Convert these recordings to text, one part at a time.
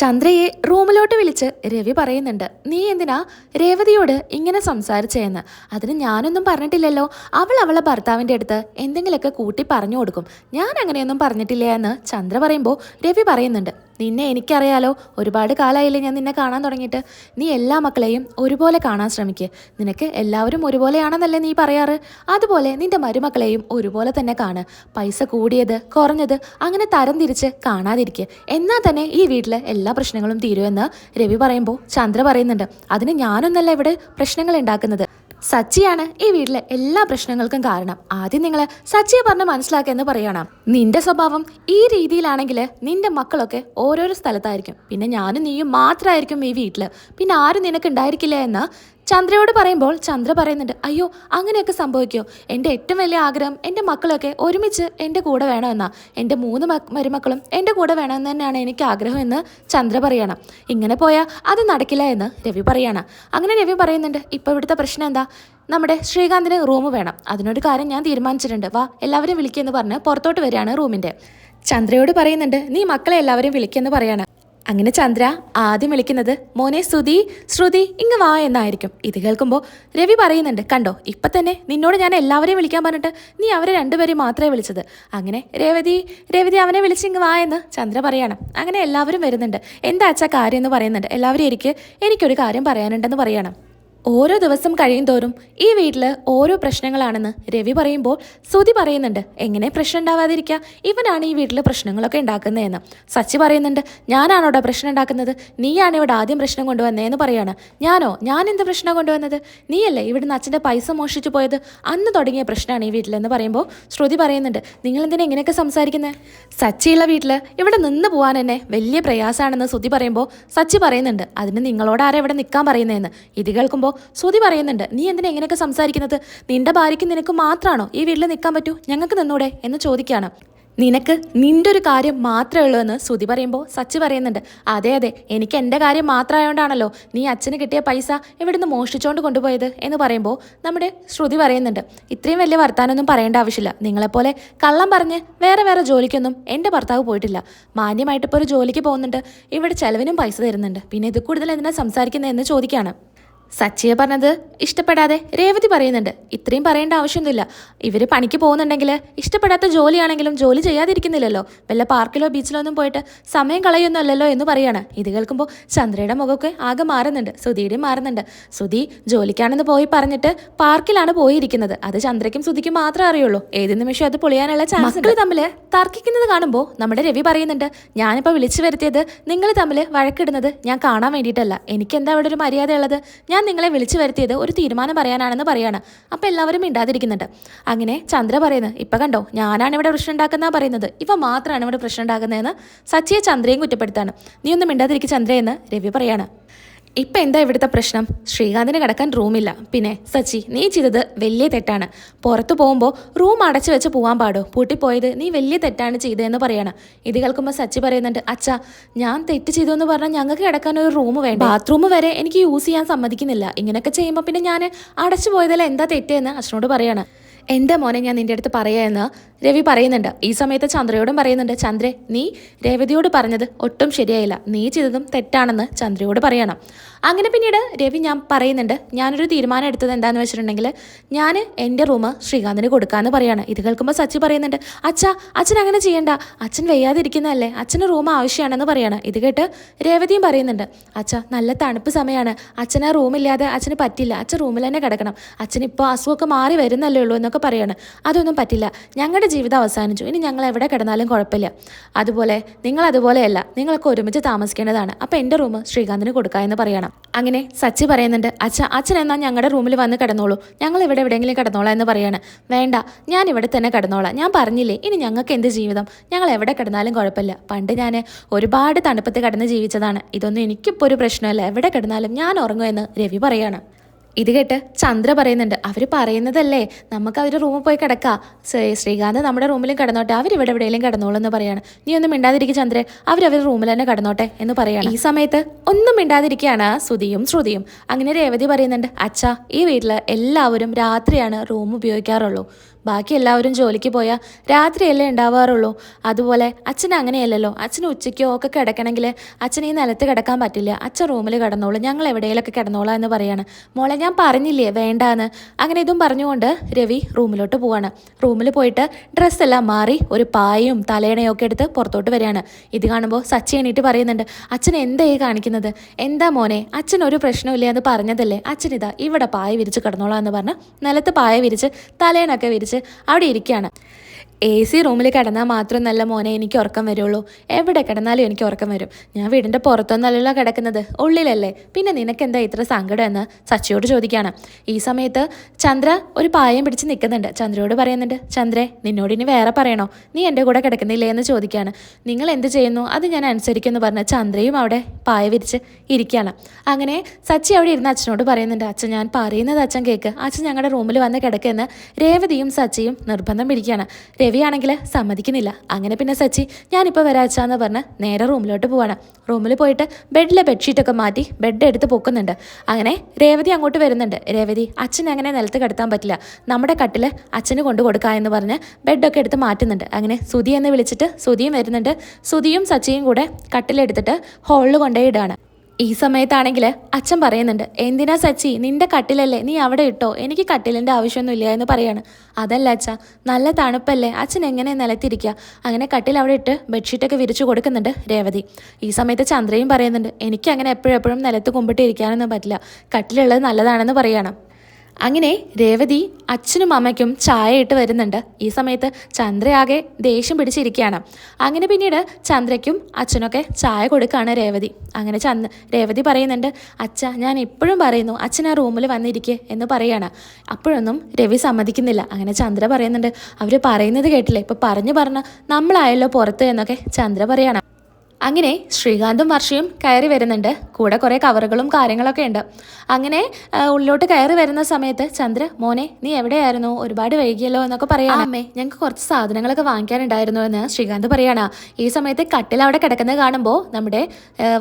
ചന്ദ്രയെ റൂമിലോട്ട് വിളിച്ച് രവി പറയുന്നുണ്ട് നീ എന്തിനാ രേവതിയോട് ഇങ്ങനെ സംസാരിച്ചതെന്ന് അതിന് ഞാനൊന്നും പറഞ്ഞിട്ടില്ലല്ലോ. അവൾ അവളെ ഭർത്താവിന്റെ അടുത്ത് എന്തെങ്കിലുമൊക്കെ കൂട്ടി പറഞ്ഞു കൊടുക്കും. ഞാൻ അങ്ങനെയൊന്നും പറഞ്ഞിട്ടില്ല എന്ന് ചന്ദ്ര പറയുമ്പോൾ രവി പറയുന്നുണ്ട് നിന്നെ എനിക്കറിയാലോ ഒരുപാട് കാലമായില്ലേ ഞാൻ നിന്നെ കാണാൻ തുടങ്ങിയിട്ട്. നീ എല്ലാ മക്കളെയും ഒരുപോലെ കാണാൻ ശ്രമിക്കുക നിനക്ക് എല്ലാവരും ഒരുപോലെയാണെന്നല്ലേ നീ പറയാറ്? അതുപോലെ നിന്റെ മരുമക്കളെയും ഒരുപോലെ തന്നെ കാണ്. പൈസ കൂടിയത് കുറഞ്ഞത് അങ്ങനെ തരം തിരിച്ച് കാണാതിരിക്കുക എന്നാൽ തന്നെ ഈ വീട്ടിലെ എല്ലാ പ്രശ്നങ്ങളും തീരുമെന്ന് രവി പറയുമ്പോൾ ചന്ദ്ര പറയുന്നുണ്ട്. അതിന് ഞാനൊന്നല്ല ഇവിടെ പ്രശ്നങ്ങൾ ഉണ്ടാക്കുന്നത്. സച്ചിയാണ് ഈ വീട്ടിലെ എല്ലാ പ്രശ്നങ്ങൾക്കും കാരണം. ആദ്യം നിങ്ങൾ സച്ചിയെ പറഞ്ഞ് മനസ്സിലാക്കുക എന്ന് പറയണം. നിന്റെ സ്വഭാവം ഈ രീതിയിലാണെങ്കിൽ നിന്റെ മക്കളൊക്കെ ഓരോരോ സ്ഥലത്തായിരിക്കും. പിന്നെ ഞാനും നീയും മാത്രമായിരിക്കും ഈ വീട്ടിൽ പിന്നെ ആരും നിനക്ക് ഉണ്ടായിരിക്കില്ല എന്ന് ചന്ദ്രയോട് പറയുമ്പോൾ ചന്ദ്ര പറയുന്നുണ്ട് അയ്യോ അങ്ങനെയൊക്കെ സംഭവിക്കോ. എന്റെ ഏറ്റവും വലിയ ആഗ്രഹം എന്റെ മക്കളൊക്കെ ഒരുമിച്ച് എന്റെ കൂടെ വേണമെന്നാ. എന്റെ മൂന്ന് മരുമക്കളും എന്റെ കൂടെ വേണമെന്ന് തന്നെയാണ് എനിക്ക് ആഗ്രഹം എന്ന് ചന്ദ്ര പറയണം. ഇങ്ങനെ പോയാൽ അത് നടക്കില്ല എന്ന് രവി പറയാണ്. അങ്ങനെ രവി പറയുന്നുണ്ട് ഇപ്പോൾ ഇവിടുത്തെ പ്രശ്നം എന്താ? നമ്മുടെ ശ്രീകാന്തിന് റൂം വേണം. അതിനൊരു കാര്യം ഞാൻ തീരുമാനിച്ചിട്ടുണ്ട്. വാ എല്ലാവരും വിളിക്കുമെന്ന് പറഞ്ഞ് പുറത്തോട്ട് വരികയാണ് റൂമിന്റെ ചന്ദ്രയോട് പറയുന്നുണ്ട് നീ മക്കളെ എല്ലാവരും വിളിക്കുമെന്ന് പറയാണ്. അങ്ങനെ ചന്ദ്ര ആദ്യം വിളിക്കുന്നത് മോനെ ശ്രുതി ശ്രുതി ഇങ്ങ് വാ എന്നായിരിക്കും. ഇത് കേൾക്കുമ്പോൾ രവി പറയുന്നുണ്ട് കണ്ടോ ഇപ്പം തന്നെ നിന്നോട് ഞാൻ എല്ലാവരെയും വിളിക്കാൻ പറഞ്ഞിട്ട് നീ അവരെ രണ്ടുപേരെയും മാത്രമേ വിളിച്ചത്. അങ്ങനെ രേവതി രേവതി അവനെ വിളിച്ച് ഇങ്ങ് വാ എന്ന് ചന്ദ്ര പറയണം. അങ്ങനെ എല്ലാവരും വരുന്നുണ്ട്. എന്താ അച്ഛാ കാര്യം എന്ന് പറയുന്നുണ്ട്. എല്ലാവരും എനിക്ക് എനിക്കൊരു കാര്യം പറയാനുണ്ടെന്ന് പറയണം. ഓരോ ദിവസം കഴിയും തോറും ഈ വീട്ടിൽ ഓരോ പ്രശ്നങ്ങളാണെന്ന് രവി പറയുമ്പോൾ ശ്രുതി പറയുന്നുണ്ട് എങ്ങനെ പ്രശ്നം ഉണ്ടാവാതിരിക്കുക ഇവനാണ് ഈ വീട്ടിൽ പ്രശ്നങ്ങളൊക്കെ ഉണ്ടാക്കുന്നതെന്ന്. സച്ചി പറയുന്നുണ്ട് ഞാനാണോടാ പ്രശ്നം ഉണ്ടാക്കുന്നത്? നീയാണ് ഇവിടെ ആദ്യം പ്രശ്നം കൊണ്ടുവന്നതെന്ന് പറയാണ്. ഞാനോ? ഞാൻ എന്ത് പ്രശ്നം കൊണ്ടുവന്നത്? നീയല്ലേ ഇവിടുന്ന് അച്ഛന്റെ പൈസ മോഷിച്ചു പോയത്? അന്ന് തുടങ്ങിയ പ്രശ്നമാണ് ഈ വീട്ടിലെന്ന് പറയുമ്പോൾ ശ്രുതി പറയുന്നുണ്ട് നിങ്ങൾ എന്തിനാ ഇങ്ങനെയൊക്കെ സംസാരിക്കുന്നത് സച്ചിയുള്ള വീട്ടിൽ ഇവിടെ നിന്ന് പോകാൻ തന്നെ വലിയ പ്രയാസമാണെന്ന് ശ്രുതി പറയുമ്പോൾ സച്ചി പറയുന്നുണ്ട് അതിന് നിങ്ങളോട് ആരാ ഇവിടെ നിൽക്കാൻ പറയുന്നതെന്ന്? ഇത് കേൾക്കുമ്പോൾ ശ്രുതി പറയുന്നുണ്ട് നീ എന്തിനാ ഇങ്ങനെയൊക്കെ സംസാരിക്കുന്നത്? നിന്റെ ഭാര്യയ്ക്ക് നിനക്ക് മാത്രമാണോ ഈ വീട്ടിൽ നിൽക്കാൻ പറ്റൂ? ഞങ്ങൾക്ക് നിന്നൂടെ? എന്ന് ചോദിക്കുകയാണ്. നിനക്ക് നിന്റെ ഒരു കാര്യം മാത്രമേ ഉള്ളൂ എന്ന് ശ്രുതി പറയുമ്പോൾ സച്ചി പറയുന്നുണ്ട് അതെ അതെ എനിക്ക് എന്റെ കാര്യം മാത്രമായതുകൊണ്ടാണല്ലോ നീ അച്ഛന് കിട്ടിയ പൈസ ഇവിടുന്ന് മോഷ്ടിച്ചുകൊണ്ട് കൊണ്ടുപോയത് എന്ന് പറയുമ്പോൾ നമ്മുടെ ശ്രുതി പറയുന്നുണ്ട് ഇത്രയും വലിയ വർത്താനൊന്നും പറയേണ്ട ആവശ്യമില്ല. നിങ്ങളെപ്പോലെ കള്ളം പറഞ്ഞ് വേറെ വേറെ ജോലിക്കൊന്നും എന്റെ ഭർത്താവ് പോയിട്ടില്ല. മാന്യമായിട്ടിപ്പോൾ ഒരു ജോലിക്ക് പോകുന്നുണ്ട്. ഇവിടെ ചെലവിനും പൈസ തരുന്നുണ്ട്. പിന്നെ ഇത് കൂടുതൽ എന്തിനാ സംസാരിക്കുന്നതെന്ന് ചോദിക്കുകയാണ്. സച്ചിയെ പറഞ്ഞത് ഇഷ്ടപ്പെടാതെ രേവതി പറയുന്നുണ്ട്. ഇത്രയും പറയേണ്ട ആവശ്യമൊന്നുമില്ല. ഇവർ പണിക്ക് പോകുന്നുണ്ടെങ്കിൽ ഇഷ്ടപ്പെടാത്ത ജോലിയാണെങ്കിലും ജോലി ചെയ്യാതിരിക്കുന്നില്ലല്ലോ. വല്ല പാർക്കിലോ ബീച്ചിലോ ഒന്നും പോയിട്ട് സമയം കളയൊന്നുമല്ലല്ലോ എന്ന് പറയാണ്. ഇത് കേൾക്കുമ്പോൾ ചന്ദ്രയുടെ മുഖമൊക്കെ ആകെ മാറുന്നുണ്ട്. സുധിയുടെയും മാറുന്നുണ്ട്. സുധി ജോലിക്കാണെന്ന് പോയി പറഞ്ഞിട്ട് പാർക്കിലാണ് പോയിരിക്കുന്നത്. അത് ചന്ദ്രയ്ക്കും സുധിക്കും മാത്രമേ അറിയുള്ളൂ. ഏത് നിമിഷം അത് പൊളിയാനുള്ള ചാൻസ് മക്കൾ തമ്മിൽ തർക്കിക്കുന്നത് കാണുമ്പോൾ നമ്മുടെ രവി പറയുന്നുണ്ട് ഞാനിപ്പോൾ വിളിച്ചു വരുത്തിയത് നിങ്ങൾ തമ്മിൽ വഴക്കിടുന്നത് ഞാൻ കാണാൻ വേണ്ടിയിട്ടല്ല. എനിക്ക് എന്താ ഇവിടെ ഒരു മര്യാദ ഉള്ളത് ഞാൻ നിങ്ങളെ വിളിച്ചു വരുത്തിയത് ഒരു തീരുമാനം പറയാനാണെന്ന് പറയാണ്. അപ്പോൾ എല്ലാവരും മിണ്ടാതിരിക്കുന്നുണ്ട്. അങ്ങനെ ചന്ദ്ര പറയുന്നത് ഇപ്പം കണ്ടോ ഞാനാണ് ഇവിടെ പ്രശ്നം ഉണ്ടാക്കുന്ന പറയുന്നത്. ഇവ മാത്രമാണ് ഇവിടെ പ്രശ്നം ഉണ്ടാക്കുന്നതെന്ന് സച്ചിയെ ചന്ദ്രയും കുറ്റപ്പെടുത്താണ്. നീ ഒന്നും മിണ്ടാതിരിക്കും ചന്ദ്രയെന്ന് രവി പറയാണ്. ഇപ്പം എന്താ ഇവിടുത്തെ പ്രശ്നം? ശ്രീകാന്തിന് കിടക്കാൻ റൂമില്ല. പിന്നെ സച്ചി നീ ചെയ്തത് വലിയ തെറ്റാണ്. പുറത്തു പോകുമ്പോൾ റൂം അടച്ചു വെച്ച് പോകാൻ പാടോ? പൂട്ടിപ്പോയത് നീ വലിയ തെറ്റാണ് ചെയ്തതെന്ന് പറയാണ്. ഇത് കേൾക്കുമ്പോൾ സച്ചി പറയുന്നുണ്ട് അച്ഛാ ഞാൻ തെറ്റ് ചെയ്തു എന്ന് പറഞ്ഞാൽ ഞങ്ങൾക്ക് കിടക്കാൻ ഒരു റൂം വേണ്ട? ബാത്റൂം വരെ എനിക്ക് യൂസ് ചെയ്യാൻ സമ്മതിക്കുന്നില്ല. ഇങ്ങനെയൊക്കെ ചെയ്യുമ്പോൾ പിന്നെ ഞാൻ അടച്ചു പോയതല്ല എന്താ തെറ്റെന്ന് അച്ഛനോട് പറയാണ്. എന്റെ മോനെ ഞാൻ നിന്റെ അടുത്ത് പറയാമെന്ന് രവി പറയുന്നുണ്ട് ഈ സമയത്ത് ചന്ദ്രയോടും പറയുന്നുണ്ട് ചന്ദ്രെ നീ രേവതിയോട് പറഞ്ഞത് ഒട്ടും ശരിയായില്ല. നീ ചെയ്തതും തെറ്റാണെന്ന് ചന്ദ്രയോട് പറയണം. അങ്ങനെ പിന്നീട് രവി ഞാൻ പറയുന്നുണ്ട് ഞാനൊരു തീരുമാനം എടുത്തത് എന്താണെന്ന് വെച്ചിട്ടുണ്ടെങ്കിൽ ഞാൻ എന്റെ റൂം ശ്രീകാന്തിന് കൊടുക്കാമെന്ന് പറയാണ്. ഇത് കേൾക്കുമ്പോൾ സച്ചി പറയുന്നുണ്ട് അച്ഛാ അച്ഛൻ അങ്ങനെ ചെയ്യണ്ട. അച്ഛൻ വയ്യാതിരിക്കുന്നതല്ലേ. അച്ഛന് റൂം ആവശ്യമാണെന്ന് പറയാണ്. ഇത് കേട്ട് രേവതിയും പറയുന്നുണ്ട് അച്ഛാ നല്ല തണുപ്പ് സമയമാണ് അച്ഛൻ ആ റൂമില്ലാതെ അച്ഛന് പറ്റില്ല. അച്ഛൻ റൂമിൽ തന്നെ കിടക്കണം. അച്ഛൻ ഇപ്പോൾ അസുഖമൊക്കെ മാറി വരുന്നല്ലേ ഉള്ളൂ എന്നൊക്കെ പറയാണ്. അതൊന്നും പറ്റില്ല. ഞങ്ങളുടെ ജീവിതം അവസാനിച്ചു. ഇനി ഞങ്ങൾ എവിടെ കിടന്നാലും കുഴപ്പമില്ല. അതുപോലെ നിങ്ങൾ അതുപോലെയല്ല നിങ്ങൾക്ക് ഒരുമിച്ച് താമസിക്കേണ്ടതാണ്. അപ്പോൾ എന്റെ റൂം ശ്രീകാന്തിന് കൊടുക്കുക എന്ന് പറയണം. അങ്ങനെ സച്ചി പറയുന്നുണ്ട് അച്ഛ അച്ഛൻ എന്നാൽ ഞങ്ങളുടെ റൂമിൽ വന്ന് കിടന്നോളൂ. ഞങ്ങൾ ഇവിടെ എവിടെയെങ്കിലും കിടന്നോളാം എന്ന് പറയാണ്. വേണ്ട ഞാൻ ഇവിടെ തന്നെ കിടന്നോളാം. ഞാൻ പറഞ്ഞില്ലേ ഇനി ഞങ്ങൾക്ക് എന്ത് ജീവിതം? ഞങ്ങൾ എവിടെ കിടന്നാലും കുഴപ്പമില്ല. പണ്ട് ഞാൻ ഒരുപാട് തണുപ്പത്ത് കിടന്ന് ജീവിച്ചതാണ്. ഇതൊന്നും എനിക്കിപ്പോൾ ഒരു പ്രശ്നമല്ല. എവിടെ കിടന്നാലും ഞാൻ ഉറങ്ങുമെന്ന് രവി പറയാണ്. ഇത് കേട്ട് ചന്ദ്ര പറയുന്നുണ്ട് അവർ പറയുന്നതല്ലേ നമുക്ക് അവർ റൂമിൽ പോയി കിടക്കാം. ശ്രീ- ശ്രീകാന്ത് നമ്മുടെ റൂമിലും കിടന്നോട്ടെ അവരിവിടെ എവിടെയെങ്കിലും കിടന്നോളൂ എന്ന് പറയാണ്. നീ ഒന്നും മിണ്ടാതിരിക്കും ചന്ദ്ര അവരവർ റൂമിൽ തന്നെ കിടന്നോട്ടെ എന്ന് പറയാണ്. ഈ സമയത്ത് ഒന്നും മിണ്ടാതിരിക്കുകയാണ് ശ്രുതിയും ശ്രുതിയും. അങ്ങനെ രേവതി പറയുന്നുണ്ട് അച്ഛാ ഈ വീട്ടിൽ എല്ലാവരും രാത്രിയാണ് റൂം ഉപയോഗിക്കാറുള്ളൂ. ബാക്കി എല്ലാവരും ജോലിക്ക് പോയാൽ രാത്രിയല്ലേ ഉണ്ടാവാറുള്ളൂ. അതുപോലെ അച്ഛൻ അങ്ങനെയല്ലല്ലോ. അച്ഛന് ഉച്ചയ്ക്കോ ഒക്കെ കിടക്കണമെങ്കിൽ അച്ഛൻ ഈ നിലത്ത് കിടക്കാൻ പറ്റില്ല. അച്ഛൻ റൂമിൽ കിടന്നോളൂ. ഞങ്ങൾ എവിടെയെങ്കിലൊക്കെ കിടന്നോളാം എന്ന് പറയാണ്. മോളെ ഞാൻ പറഞ്ഞില്ലേ വേണ്ടാന്ന്? അങ്ങനെ ഇതും പറഞ്ഞുകൊണ്ട് രവി റൂമിലോട്ട് പോവാണ്. റൂമിൽ പോയിട്ട് ഡ്രസ്സെല്ലാം മാറി ഒരു പായയും തലേണയും ഒക്കെ എടുത്ത് പുറത്തോട്ട് വരികയാണ്. ഇത് കാണുമ്പോൾ സച്ചി എണീറ്റ് പറയുന്നുണ്ട് അച്ഛൻ എന്താ ഈ കാണിക്കുന്നത്? എന്താ മോനെ? അച്ഛൻ ഒരു പ്രശ്നമില്ല എന്ന് പറഞ്ഞതല്ലേ? അച്ഛൻ ഇതാ ഇവിടെ പായ വിരിച്ച് കിടന്നോളാം എന്ന് പറഞ്ഞ് നിലത്ത് പായ വിരിച്ച് തലേണൊക്കെ വിരിച്ച് അവിടെ ഇരിക്കുകയാണ്. എ സി റൂമിൽ കിടന്നാൽ മാത്രം നല്ല മോനെ എനിക്ക് ഉറക്കം വരുള്ളൂ. എവിടെ കിടന്നാലും എനിക്ക് ഉറക്കം വരും. ഞാൻ വീടിന്റെ പുറത്തൊന്നല്ലല്ലോ കിടക്കുന്നത്. ഉള്ളിലല്ലേ? പിന്നെ നിനക്ക് എന്താ ഇത്ര സങ്കടം എന്ന് സച്ചിയോട് ചോദിക്കുകയാണ് ഈ സമയത്ത് ചന്ദ്ര ഒരു പായം പിടിച്ച് നിൽക്കുന്നുണ്ട്. ചന്ദ്രയോട് പറയുന്നുണ്ട് ചന്ദ്രേ നിന്നോട് ഇനി വേറെ പറയണോ? നീ എന്റെ കൂടെ കിടക്കുന്നില്ലേ? എന്ന് ചോദിക്കുകയാണ് നിങ്ങൾ എന്ത് ചെയ്യുന്നു? അത് ഞാൻ അനുസരിക്കുമെന്ന് പറഞ്ഞ് ചന്ദ്രയും അവിടെ പായ വിരിച്ച് ഇരിക്കുകയാണ്. അങ്ങനെ സച്ചി അവിടെ ഇരുന്ന് അച്ഛനോട് പറയുന്നുണ്ട് അച്ഛൻ ഞാൻ പറയുന്നത് അച്ഛൻ കേൾക്ക് അച്ഛൻ ഞങ്ങളുടെ റൂമിൽ വന്ന് കിടക്കുമെന്ന് രേവതിയും സച്ചിയും നിർബന്ധം പിടിക്കുകയാണ്. രവിയാണെങ്കിൽ സമ്മതിക്കുന്നില്ല. അങ്ങനെ പിന്നെ സച്ചി ഞാനിപ്പോൾ വരാച്ചാന്ന് പറഞ്ഞ് നേരെ റൂമിലോട്ട് പോവാണ്. റൂമിൽ പോയിട്ട് ബെഡിലെ ബെഡ്ഷീറ്റൊക്കെ മാറ്റി ബെഡ് എടുത്ത് പൊക്കുന്നുണ്ട്. അങ്ങനെ രേവതി അങ്ങോട്ട് വരുന്നുണ്ട്. രേവതി അച്ഛൻ അങ്ങനെ നിലത്ത് കിടത്താൻ പറ്റില്ല? നമ്മുടെ കട്ടിൽ അച്ഛന് കൊണ്ടു കൊടുക്കുക എന്ന് പറഞ്ഞ് ബെഡൊക്കെ എടുത്ത് മാറ്റുന്നുണ്ട്. അങ്ങനെ സുതി എന്ന് വിളിച്ചിട്ട് സുതിയും വരുന്നുണ്ട്. സുതിയും സച്ചിയും കൂടെ കട്ടിലെടുത്തിട്ട് ഹോളിൽ കൊണ്ടുപോയി ഇടാണ്. ഈ സമയത്താണെങ്കിൽ അച്ഛൻ പറയുന്നുണ്ട് എന്തിനാ സച്ചി നിന്റെ കട്ടിലല്ലേ? നീ അവിടെ ഇട്ടോ? എനിക്ക് കട്ടിലിന്റെ ആവശ്യമൊന്നുമില്ല എന്ന് പറയാണ്. അതല്ല അച്ഛ നല്ല തണുപ്പല്ലേ? അച്ഛൻ എങ്ങനെ നിലത്തിരിക്കുക അങ്ങനെ കട്ടിൽ അവിടെ ഇട്ട് ബെഡ്ഷീറ്റൊക്കെ വിരിച്ചു കൊടുക്കുന്നുണ്ട് രേവതി. ഈ സമയത്ത് ചന്ദ്രയും പറയുന്നുണ്ട് എനിക്ക് അങ്ങനെ എപ്പോഴെപ്പോഴും എപ്പോഴും നിലത്ത് കുമ്പിട്ട് ഇരിക്കാനൊന്നും പറ്റില്ല. കട്ടിലുള്ളത് നല്ലതാണെന്ന് പറയണം. അങ്ങനെ രേവതി അച്ഛനും അമ്മയ്ക്കും ചായ ഇട്ട് വരുന്നുണ്ട്. ഈ സമയത്ത് ചന്ദ്രയാകെ ദേഷ്യം പിടിച്ചിരിക്കുകയാണ്. അങ്ങനെ പിന്നീട് ചന്ദ്രയ്ക്കും അച്ഛനൊക്കെ ചായ കൊടുക്കുകയാണ് രേവതി. അങ്ങനെ ചന്ദ് രേവതി പറയുന്നുണ്ട് അച്ഛ ഞാൻ എപ്പോഴും പറയുന്നു അച്ഛൻ ആ റൂമിൽ വന്നിരിക്കെ എന്ന് പറയാണ് അപ്പോഴൊന്നും രവി സമ്മതിക്കുന്നില്ല. അങ്ങനെ ചന്ദ്ര പറയുന്നുണ്ട് അവർ പറയുന്നത് കേട്ടില്ലേ? ഇപ്പം പറഞ്ഞു പറഞ്ഞ് നമ്മളായല്ലോ പുറത്ത് എന്നൊക്കെ ചന്ദ്ര പറയാണ് അങ്ങനെ ശ്രീകാന്തും വർഷയും കയറി വരുന്നുണ്ട്. കൂടെ കുറേ കവറുകളും കാര്യങ്ങളൊക്കെ ഉണ്ട്. അങ്ങനെ ഉള്ളിലോട്ട് കയറി വരുന്ന സമയത്ത് ചന്ദ്ര മോനെ നീ എവിടെയായിരുന്നു? ഒരുപാട് വൈകിയല്ലോ എന്നൊക്കെ പറയാം അമ്മേ ഞങ്ങൾക്ക് കുറച്ച് സാധനങ്ങളൊക്കെ വാങ്ങിക്കാനുണ്ടായിരുന്നു എന്ന് ശ്രീകാന്ത് പറയാണ്. ഈ സമയത്ത് കട്ടിൽ അവിടെ കിടക്കുന്നത് കാണുമ്പോൾ നമ്മുടെ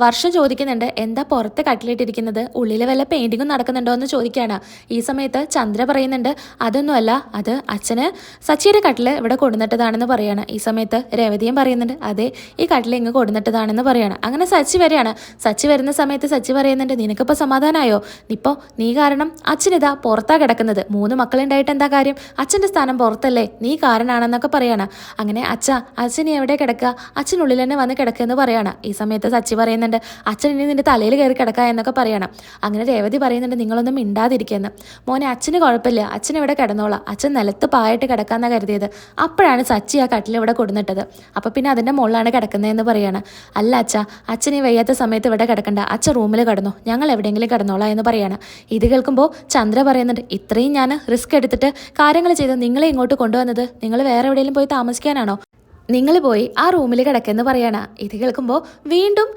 വർഷം ചോദിക്കുന്നുണ്ട് എന്താ പുറത്ത് കട്ടിലിട്ടിരിക്കുന്നത്? ഉള്ളിൽ വല്ല പെയിന്റിങ്ങും നടക്കുന്നുണ്ടോ എന്ന് ചോദിക്കുകയാണ് ഈ സമയത്ത് ചന്ദ്ര പറയുന്നുണ്ട് അതൊന്നുമല്ല അത് അച്ഛന് സച്ചിയുടെ കട്ടിൽ ഇവിടെ കൊടുന്നിട്ടതാണെന്ന് പറയാണ്. ഈ സമയത്ത് രേവതിയും പറയുന്നുണ്ട് അതെ ഈ കട്ടിൽ ഇങ്ങ് കൊടുന്നിട്ടതാണെന്ന് പറയാണ്. അങ്ങനെ സച്ചി വരെയാണ്. സച്ചി വരുന്ന സമയത്ത് സച്ചി പറയുന്നുണ്ട് നിനക്കിപ്പോൾ സമാധാനമായോ ഇപ്പോൾ നീ കാരണം അച്ഛനിതാ പുറത്താ കിടക്കുന്നത്. മൂന്ന് മക്കളുണ്ടായിട്ട് എന്താ കാര്യം? അച്ഛന്റെ സ്ഥാനം പുറത്തല്ലേ? നീ കാരണമാണെന്നൊക്കെ പറയാണ്. അങ്ങനെ അച്ഛ അച്ഛൻ എവിടെ കിടക്കുക അച്ഛനുള്ളിൽ തന്നെ വന്ന് കിടക്കുക എന്ന് പറയാണ്. ഈ സമയത്ത് സച്ചി പറയുന്നുണ്ട് അച്ഛൻ ഇനി നിന്റെ തലയിൽ കയറി കിടക്കുക എന്നൊക്കെ പറയണം. അങ്ങനെ രേവതി പറയുന്നുണ്ട് നിങ്ങളൊന്നും മിണ്ടാതിരിക്കുന്നു മോനെ അച്ഛന് കുഴപ്പമില്ല. അച്ഛൻ ഇവിടെ കിടന്നോളാം. അച്ഛൻ നിലത്ത് പായിട്ട് കിടക്കാമെന്നാണ് കരുതിയത്. അപ്പോഴാണ് സച്ചി ആ കട്ടിൽ ഇവിടെ കൊടുന്നിട്ടത്. അപ്പോൾ പിന്നെ അതിന്റെ മുകളിലാണ് കിടക്കുന്നതെന്ന് പറയാണ്. അല്ല അച്ഛ അച്ഛൻ ഈ വയ്യാത്ത സമയത്ത് ഇവിടെ കിടക്കണ്ട. അച്ഛൻ റൂമിൽ കിടന്നു. ഞങ്ങൾ എവിടെയെങ്കിലും കിടന്നോളാം എന്ന് പറയാണ്. ഇത് കേൾക്കുമ്പോൾ ചന്ദ്ര പറയുന്നുണ്ട് ഇത്രയും ഞാൻ റിസ്ക് എടുത്തിട്ട് കാര്യങ്ങൾ ചെയ്ത് നിങ്ങളെ ഇങ്ങോട്ട് കൊണ്ടുവന്നത്? നിങ്ങൾ വേറെ എവിടെയെങ്കിലും പോയി താമസിക്കാനാണോ? നിങ്ങൾ പോയി ആ റൂമിൽ കിടക്കെന്ന് പറയണ. ഇത് കേൾക്കുമ്പോൾ വീണ്ടും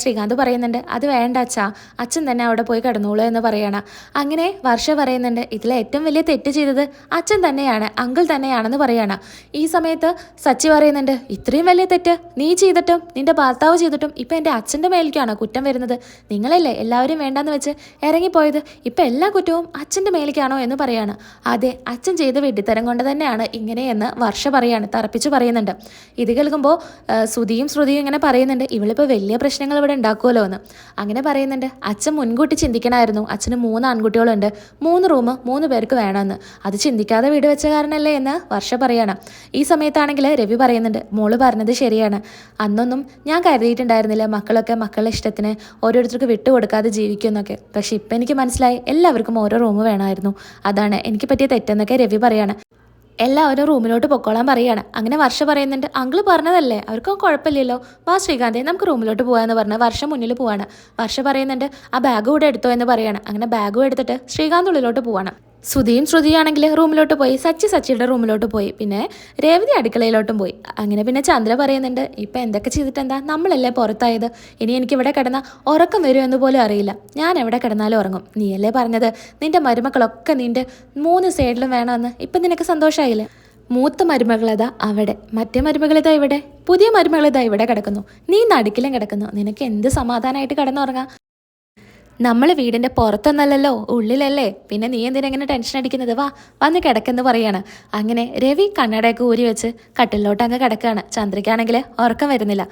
ശ്രീകാന്ത് പറയുന്നുണ്ട് അത് വേണ്ട അച്ഛാ അച്ഛൻ തന്നെ അവിടെ പോയി കിടന്നോളൂ എന്ന് പറയണ. അങ്ങനെ വർഷ പറയുന്നുണ്ട് ഇതിലെ ഏറ്റവും വലിയ തെറ്റ് ചെയ്തത് അച്ഛൻ തന്നെയാണ് അങ്കിൾ തന്നെയാണെന്ന് പറയണ. ഈ സമയത്ത് സച്ചി പറയുന്നുണ്ട് ഇത്രയും വലിയ തെറ്റ് നീ ചെയ്തിട്ടും നിന്റെ ഭർത്താവ് ചെയ്തിട്ടും ഇപ്പം എന്റെ അച്ഛന്റെ മേലേക്കാണോ കുറ്റം വരുന്നത്? നിങ്ങളല്ലേ എല്ലാവരും വേണ്ടാന്ന് വെച്ച് ഇറങ്ങിപ്പോയത്? ഇപ്പം എല്ലാ കുറ്റവും അച്ഛന്റെ മേലേക്കാണോ എന്ന് പറയാണ്. അതെ അച്ഛൻ ചെയ്ത വെട്ടിത്തരം കൊണ്ട് തന്നെയാണ് ഇങ്ങനെയെന്ന് വർഷ പറയാണ് തറപ്പിച്ച് പറയുന്നുണ്ട്. ഇത് കേൾക്കുമ്പോൾ ശ്രുതിയും ശ്രുതിയും ഇങ്ങനെ പറയുന്നുണ്ട് ഇവളിപ്പോൾ വലിയ പ്രശ്നങ്ങൾ ഇവിടെ ഉണ്ടാക്കുമല്ലോ എന്ന്. അങ്ങനെ പറയുന്നുണ്ട് അച്ഛൻ മുൻകൂട്ടി ചിന്തിക്കണമായിരുന്നു അച്ഛന് മൂന്ന് ആൺകുട്ടികളുണ്ട്. മൂന്ന് റൂം മൂന്ന് പേർക്ക് വേണമെന്ന്. അത് ചിന്തിക്കാതെ വീട് വെച്ച കാരണമല്ലേ എന്ന് വർഷ പറയണം. ഈ സമയത്താണെങ്കിൽ രവി പറയുന്നുണ്ട് മോൾ പറഞ്ഞത് ശരിയാണ്. അന്നൊന്നും ഞാൻ കരുതിയിട്ടുണ്ടായിരുന്നില്ല മക്കളൊക്കെ മക്കളുടെ ഇഷ്ടത്തിന് ഓരോരുത്തർക്ക് വിട്ടുകൊടുക്കാതെ ജീവിക്കുമെന്നൊക്കെ പക്ഷെ ഇപ്പം എനിക്ക് മനസ്സിലായി എല്ലാവർക്കും ഓരോ റൂം വേണമായിരുന്നു. അതാണ് എനിക്ക് പറ്റിയ തെറ്റെന്നൊക്കെ രവി പറയാണ്. എല്ലാവരും റൂമിലോട്ട് പൊക്കോളാൻ പറയുകയാണ് അങ്ങനെ വർഷ പറയുന്നുണ്ട് അങ്കിൾ പറഞ്ഞതല്ലേ? അവർക്ക് കുഴപ്പമില്ലല്ലോ? വാ ശ്രീകാന്തേ നമുക്ക് റൂമിലോട്ട് പോകാമെന്ന് പറഞ്ഞ് വർഷം മുന്നിൽ പോവാണ്. വർഷ പറയുന്നുണ്ട് ആ ബാഗ് കൂടെ എടുത്തോ എന്ന് പറയാണ്. അങ്ങനെ ബാഗും എടുത്തിട്ട് ശ്രീകാന്ത് ഉള്ളിലോട്ട് പോവാണ്. ശ്രുതിയും ശ്രുതിയാണെങ്കിൽ റൂമിലോട്ട് പോയി സച്ചി സച്ചിയുടെ റൂമിലോട്ട് പോയി പിന്നെ രേവതി അടുക്കളയിലോട്ടും പോയി. അങ്ങനെ പിന്നെ ചന്ദ്ര പറയുന്നുണ്ട് ഇപ്പം എന്തൊക്കെ ചെയ്തിട്ട് എന്താ നമ്മളല്ലേ പുറത്തായത്. ഇനി എനിക്ക് ഇവിടെ കിടന്ന ഉറക്കം വരുമെന്ന് പോലും അറിയില്ല. ഞാൻ എവിടെ കിടന്നാലും ഉറങ്ങും. നീയല്ലേ പറഞ്ഞത്? നിന്റെ മരുമക്കളൊക്കെ നിന്റെ മൂന്ന് സൈഡിലും വേണമെന്ന്. ഇപ്പം നിനക്ക് സന്തോഷമായില്ലേ മൂത്ത മരുമകളതാ അവിടെ. മറ്റേ മരുമകളിതാ ഇവിടെ. പുതിയ മരുമകളിതാ ഇവിടെ കിടക്കുന്നു. നീ നടുക്കിലും കിടക്കുന്നു. നിനക്ക് എന്ത് സമാധാനമായിട്ട് കിടന്നുറങ്ങാം? നമ്മൾ വീടിന്റെ പുറത്തൊന്നല്ലല്ലോ ഉള്ളിലല്ലേ? പിന്നെ നീ എന്തിനാ ഇങ്ങനെ ടെൻഷൻ അടിക്കുന്നത്? വാ വന്ന് കിടക്കെന്ന് പറയാണ്. അങ്ങനെ രവി കണ്ണടയൊക്കെ ഊരി വെച്ച് കട്ടിലോട്ട് അങ്ങ് കിടക്കുകയാണ് ചന്ദ്രിക്കാണെങ്കിൽ ഉറക്കം വരുന്നില്ല.